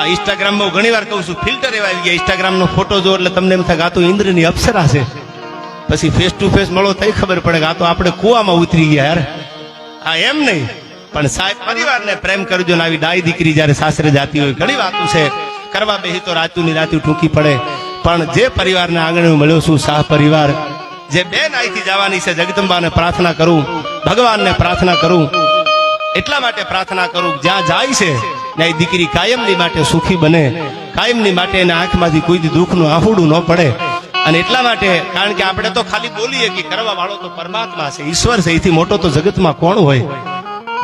આ ઇન્સ્ટાગ્રામમાં ઘણી વાર કહું છું, ફિલ્ટર એવા આવી ગયા ઇન્સ્ટાગ્રામનો ફોટો જો એટલે તમને એમ થાય આ તો ઇન્દ્રની અપ્સરા છે. પછી ફેસ ટુ ફેસ મળો તઈ ખબર પડે કે આ તો આપણે કુવામાં ઉતરી ગયા યાર. આ એમ નહીં. પણ સાહેબ, પરિવારને પ્રેમ કરજો ને આવી ડાઈ દીકરી જ્યારે સાસરે જાતી હોય, ઘણી વાતો છે. કરવા બેહી તો રાતું ની રાતું ટૂંકી પડે. પણ જે પરિવારને આંગણે હું મળ્યો છું, સાહ પરિવાર, જે બેન અહીંથી જવાની છે, જગદંબાને પ્રાર્થના કરું, ભગવાનને પ્રાર્થના કરું, એટલા માટે પ્રાર્થના કરું, જ્યાં જાય છે ત્યાં એ દીકરી કાયમની માટે સુખી બને. કાયમની માટે એના આંખમાંથી કોઈ દુઃખનું આહુડું ન પડે. અને એટલા માટે, કારણ કે આપણે તો ખાલી બોલીએ કે કરવા વાળો તો પરમાત્મા છે, ઈશ્વર છે, એથી મોટો તો જગતમાં કોણ હોય?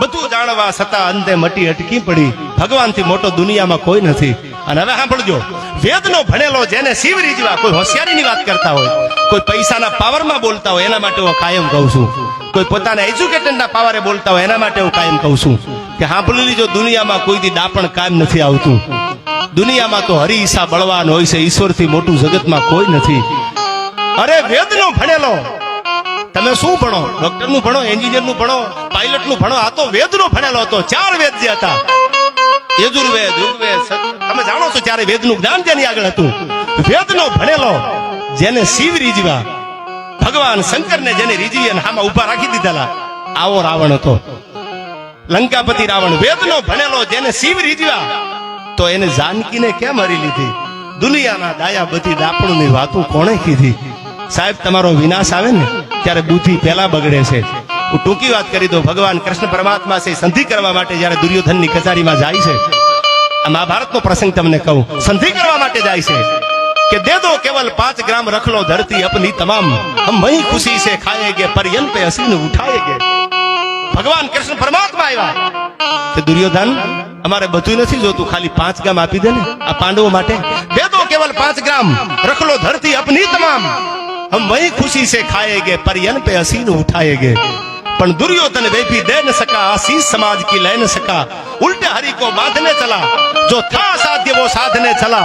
બધું જાણવા છતાં અંતે મટી અટકી પડી. ભગવાનથી મોટો દુનિયામાં કોઈ નથી. અને હવે સાંભળજો, વેદનો ભણેલો જેને શિવ રીજવા કોઈ હોશિયારીની વાત કરતા હોય, કોઈ પૈસાના પાવરમાં બોલતા હોય, એના માટે હું કાયમ કહું છું. કોઈ પોતાના એજ્યુકેટેડના પાવરે બોલતા હોય, એના માટે હું કાયમ કહું છું. કે સાંભળી લીજો દુનિયામાં કોઈ દી દાપણ કાયમ નથી આવતું. દુનિયામાં તો હરિ ઈસા બળવાન હોય છે, ઈશ્વરથી મોટું જગતમાં કોઈ નથી. અરે, વેદનો ભણેલો. તમે શું ભણો? ડોક્ટરનું ભણો એન્જિનિયરનું ભણો પાયલટનું ભણો? આ તો વેદ નો ભણેલો હતો. ચાર વેદ જે હતા. યજુર્વેદ, ઋગ્વેદ તમે જાણો છો ત્યારે વેદનું જ્ઞાન જેની આગળ હતું? વેદ નો ભણેલો, જેને શિવ રીજવા ભગવાન શંકર ને જેને રીજવી અને હામાં ઊભા રાખી દીધેલા. આવો રાવણ હતો. લંકાપતિ રાવણ વેદનો ભણેલો જેને શિવ રીજવા તો એને જાનકીને કેમ હરી લીધી? દુનિયાના દાયા બધી દાપણની વાતો કોણે કીધી? સાહેબ, તમારો વિનાશ આવે ને, ત્યારે બુદ્ધિ પહેલા બગડે છે. હું ટૂંકી વાત કરી દો ભગવાન કૃષ્ણ પરમાત્મા છે, સંધિ કરવા માટે જ્યારે દુર્યોધનની કચારીમાં જાય છે. આ મહાભારતનો પ્રસંગ તમને કહું. સંધિ કરવા માટે જાય છે. કે દે દો કેવલ પાંચ ગ્રામ રખલો ધરતી અપની તમામ. હમ ખુશી છે ખાયે ખાયેગે પર્યન હસીને હસીન ઉઠાયેગે. ભગવાન કૃષ્ણ પરમાત્મા આવ્યા કે દુર્યોધન અમારે બધું નથી જોતું ખાલી પાંચ ગ્રામ આપી દે ને આ પાંડવો માટે દે દો કેવલ પાંચ ગ્રામ રખ લો ધરતી અપની તમામ હમ વહી ખુશી से खाएंगे परियन पे हसीन उठाएंगे પણ दुर्योधन वे भी दे न सका आशीष समाज की ले न सका उल्टे हरि को बांधने चला जो था साध्य वो साधने चला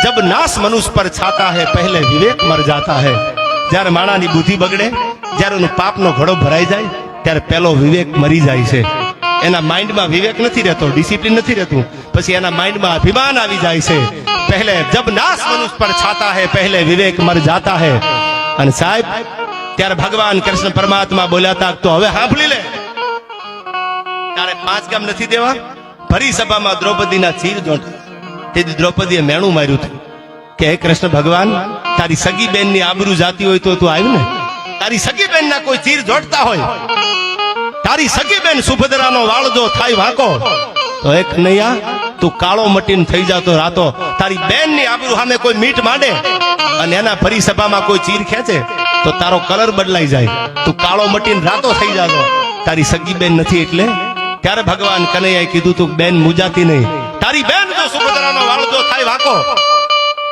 जब नाश मनुष्य पर छाता है पहले विवेक मर जाता है જ્યારે માણાની બુદ્ધિ બગડે જ્યારે એનો પાપનો ઘડો ભરાઈ જાય ત્યારે પેલો વિવેક મરી જાય છે. એના માઇન્ડમાં વિવેક નથી રહેતો ડિસિપ્લિન નથી રહેતું. પછી એના માઇન્ડમાં અભિમાન આવી જાય છે. પહેલે જબ નાશ મનુષ્ય પર છાતા હે, પહેલે વિવેક મર જાતા હે. અને સાહેબ, ત્યારે ભગવાન કૃષ્ણ પરમાત્મા બોલ્યા હતા તો હવે સાંભળી લે. તારે પાંચ ગામ નથી દેવા? ભરી સભામાં દ્રૌપદીના ચીર જોટ તેથી દ્રૌપદીએ મેણું માર્યું હતું. કે હે કૃષ્ણ ભગવાન, તારી સગી બેનની આબરૂ જાતી હોય તો તું આવ્યું ને? તારી સગી બેન ના કોઈ ચીર જોડતા હોય? તારી સગી બેન સુભદ્રાનો નો વાળજો થાય વાંકો? તો એક નૈયા, તું કાળો મટીને થઈ જાતો રાતો. તારી બેનની આબરૂ સામે કોઈ મીટ માંડે? અને એના પરિસભામાં કોઈ ચીર ખેંચે? તો તારો કલર બદલાઈ જાય. તું કાળો મટીને રાતો થઈ જાતો. તારી સગી બેન નથી એટલે? ત્યારે ભગવાન કનૈયાએ કીધું, તું બેન મુજાતી નહીં. તારી બેન જો સુભદ્રાનો વાળજો થાય વાંકો,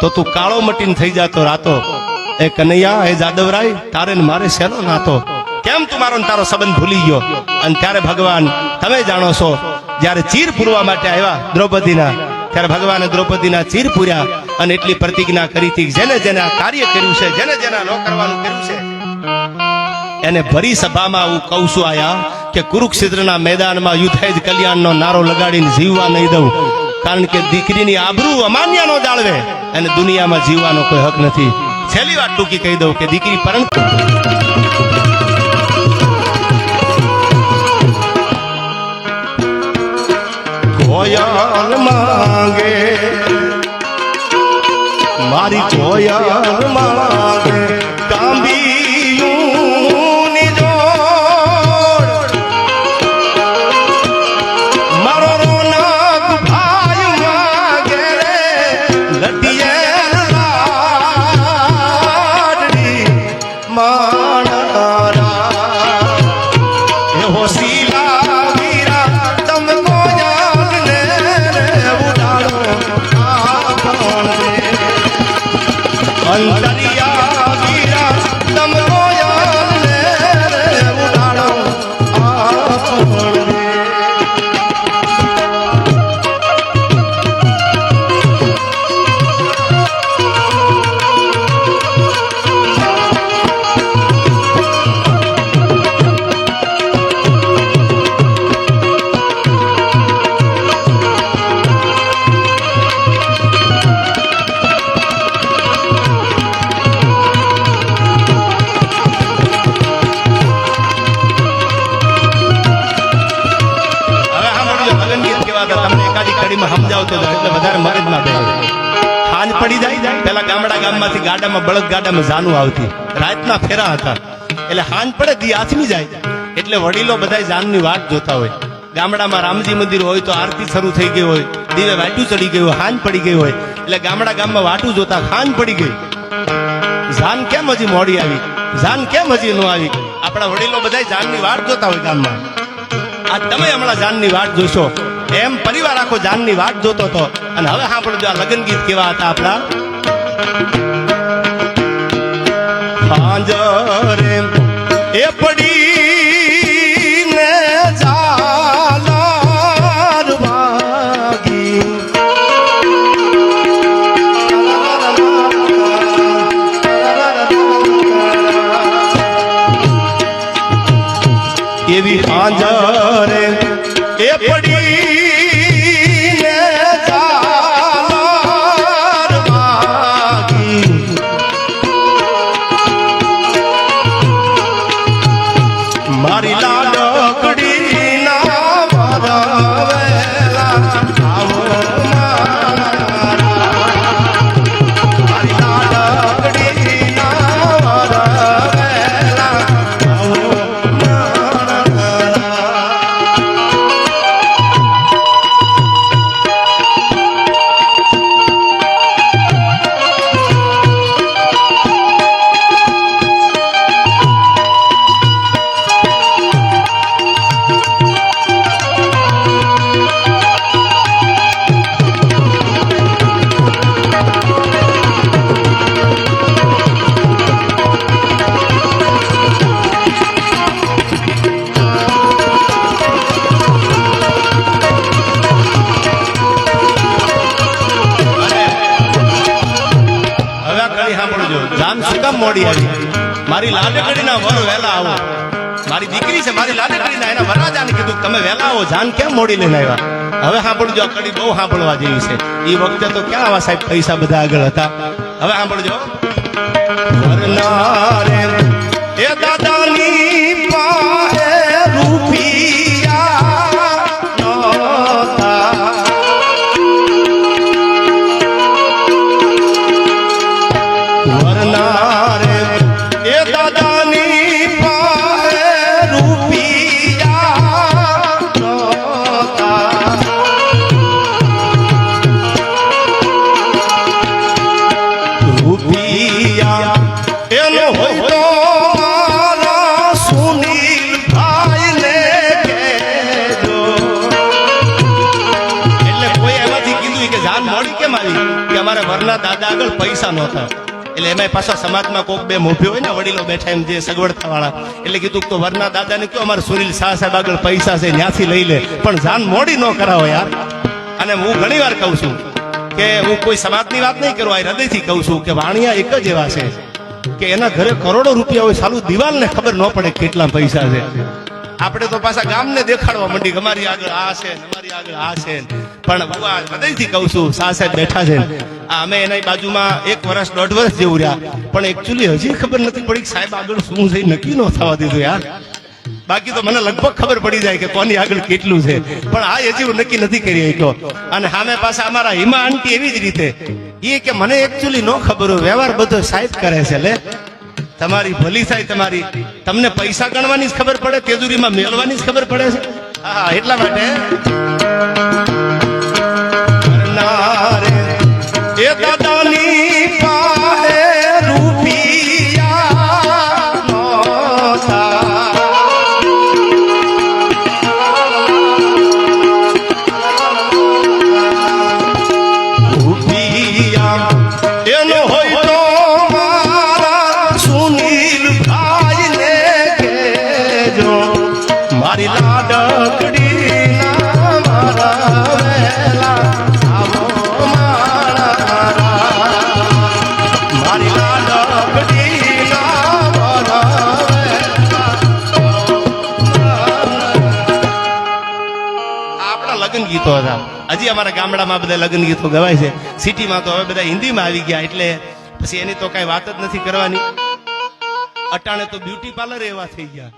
તો તું કાળો મટીને થઈ જાતો રાતો. એ કનૈયા, એ જાદવરાય, તારે મારે શેનો નાતો? કેમ તું મારો તારો સંબંધ ભૂલી ગયો? અને ત્યારે ભગવાન, તમે જાણો છો, જ્યારે ચીર પૂરવા માટે આવ્યા દ્રૌપદીના, ત્યારે ભગવાને દ્રૌપદીના ચીર પૂર્યા અને એટલી પ્રતિજ્ઞા કરી હતી, જેને જેને કાર્ય કર્યું છે, જેને જેને ન કરવાનું કર્યું છે, એને ભરી સભામાં હું કહું છું આયા કે કુરુક્ષેત્રના મેદાનમાં યુદ્ધ જ કલ્યાણનો નારો લગાડીને જીવવા નહીં દઉં, કારણ કે દીકરીની આબરૂ અમાન્ય નો જાળવે અને દુનિયામાં જીવવાનો કોઈ હક નથી. છેલ્લી વાત ટૂંકી કહી દઉં કે દીકરી પરંતુ. કોયલ માંગે. મારી કોયલ માંગે. પેલા ગામમાંથી ગાડામાં, બળદ ગાડામાં જાનું આવતી. રાતના ફેરા હતા. એટલે હાંજ પડે દી આથમી જાય. એટલે વડીલો બધા જાનની વાટ જોતા હોય. ગામડામાં રામજી મંદિર હોય તો આરતી શરૂ થઈ ગઈ હોય. દીવે વાટું ચડી ગયું હાંજ પડી ગઈ હોય. એટલે ગામડા ગામમાં વાટું જોતા હાંજ પડી ગઈ. જાન કેમ હજી મોડી આવી? જાન કેમ હજી ન આવી? આપણા વડીલો બધા જાનની વાટ જોતા હોય ગામમાં. આ તમે હમણાં જાનની વાટ જોશો. એમ પરિવાર આખો જાનની વાટ જોતો હતો. અને હવે સાંભળજો આ લગ્ન ગીત કેવા હતા આપણા? હાંજરે એ પડી કામ મોડી આવી મારી લાડકડીના વર વહેલા આવો. મારી દીકરી છે, મારી લાડકડીના એના વરરાજાને કીધું, તમે વહેલા આવો, જાન કેમ મોડી લઈને આવ્યા? હવે સાંભળજો કડી બહુ સાંભળવા જેવી છે. એ વખતે તો ક્યાં આવા સાહેબ પૈસા બધા આગળ હતા? હવે સાંભળજો. વરનારે જાન મોડી કેમ આવી કે અમારા વરના દાદા આગળ પૈસા નહોતા. એટલે એમાં પાછા સમાજમાં કોક બે મોભી હોય ને, વડીલો બેઠા એમ જે સગવડતા વાળા એટલે કીધું તો વરના દાદાને કયો, અમારે સુનિલ શાહ સાહેબ આગળ પૈસા છે ત્યાંથી લઈ લે. પણ જાન મોડી ન કરાવો યાર. અને હું ઘણી વાર કહું છું કે હું કોઈ સમાજની વાત નહીં કરું, આ હૃદયથી કહું છું કે વાણિયા એક જ એવા છે કે એના ઘરે કરોડો રૂપિયા હોય, સાલું દિવાલને ખબર ન પડે કેટલા પૈસા છે. આપણે તો પાછા ગામને દેખાડવા માંડી અમારી આગળ આ છે અમારી આગળ આ છે પણ હું હૃદયથી કહું છું સાસે બેઠા છે અમે એની બાજુમાં એક વર્ષ, દોઢ વર્ષ જેવું રહ્યા. પણ એકચ્યુઅલી હજી ખબર નથી પડી સાહેબ આગળ શું છે નક્કી ન થવા દીધું યાર. બાકી તો મને લગભગ ખબર પડી જાય કે કોની આગળ કેટલું છે. પણ આ હજી હું નક્કી નથી કરી શક્યો. અને સામે પાછા અમારા હિમા આંટી એવી જ રીતે. એ કે મને એકચ્યુઅલી ન ખબર હોય, વ્યવહાર બધો સાહેબ કરે છે લે. તમારી ભલી થાય તમારી. તમને પૈસા ગણવાની ખબર પડે, તેજુરીમાં મેળવાની ખબર પડે છે. હા એટલા માટે. એનો ગીતો હતા. હજી અમારા ગામડામાં બધા લગ્ન ગીતો ગવાય છે. સિટીમાં તો હવે બધા હિન્દીમાં આવી ગયા એટલે પછી એની તો કઈ વાત જ નથી કરવાની. અટાણે તો બ્યુટી પાર્લર એવા થઈ ગયા.